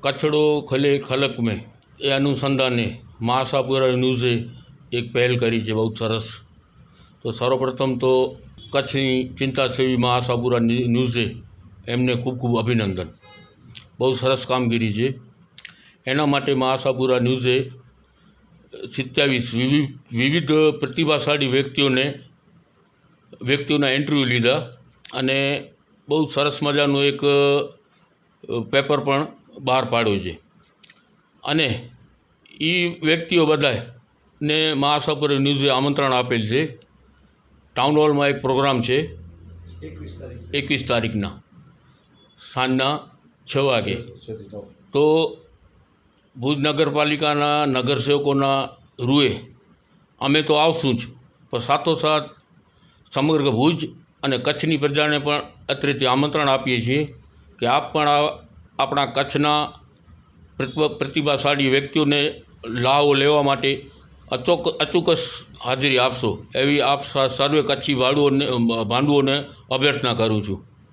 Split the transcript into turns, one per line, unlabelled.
કચડો ખલે ખલક મેં. એ અનુસંધાને મહાસાપુરા ન્યૂઝે એક પહેલ કરી છે, બહુ સરસ. તો સર્વપ્રથમ તો કચ્છની ચિંતા સેવી મહાસાપુરા ન્યૂઝે એમને ખૂબ ખૂબ અભિનંદન. બહુ સરસ કામગીરી છે. એના માટે મહાસાપુરા ન્યૂઝે સિત્યાવીસ વિવિધ વિવિધ પ્રતિભાશાળી વ્યક્તિઓને, વ્યક્તિઓના ઇન્ટરવ્યૂ લીધા અને બહુ સરસ મજાનું એક પેપર પણ બહાર પાડ્યું છે. અને એ વ્યક્તિઓ બધાય ને મહાસાપુર ન્યૂઝે આમંત્રણ આપેલ છે. ટાઉન હોલમાં એક પ્રોગ્રામ છે. એકવીસ તારીખના. સાંજના છ વાગે. તો ભુજ નગરપાલિકાના નગરસેવકોના રૂએ અમે તો આવશું જ પણ સાથોસાથ સમગ્ર ભુજ અને કચ્છની પ્રજાને પણ અત્રેથી આમંત્રણ આપીએ છીએ કે આપ પણ આ આપણા કચ્છના પ્રતિભા પ્રતિભાશાળી વ્યક્તિઓને લાવો લેવા માટે અચોક અચૂકસ હાજરી આપશો. એવી આપ સર્વે કચ્છી ભાડુઓને, ભાંડુઓને અભ્યર્થના કરું છું.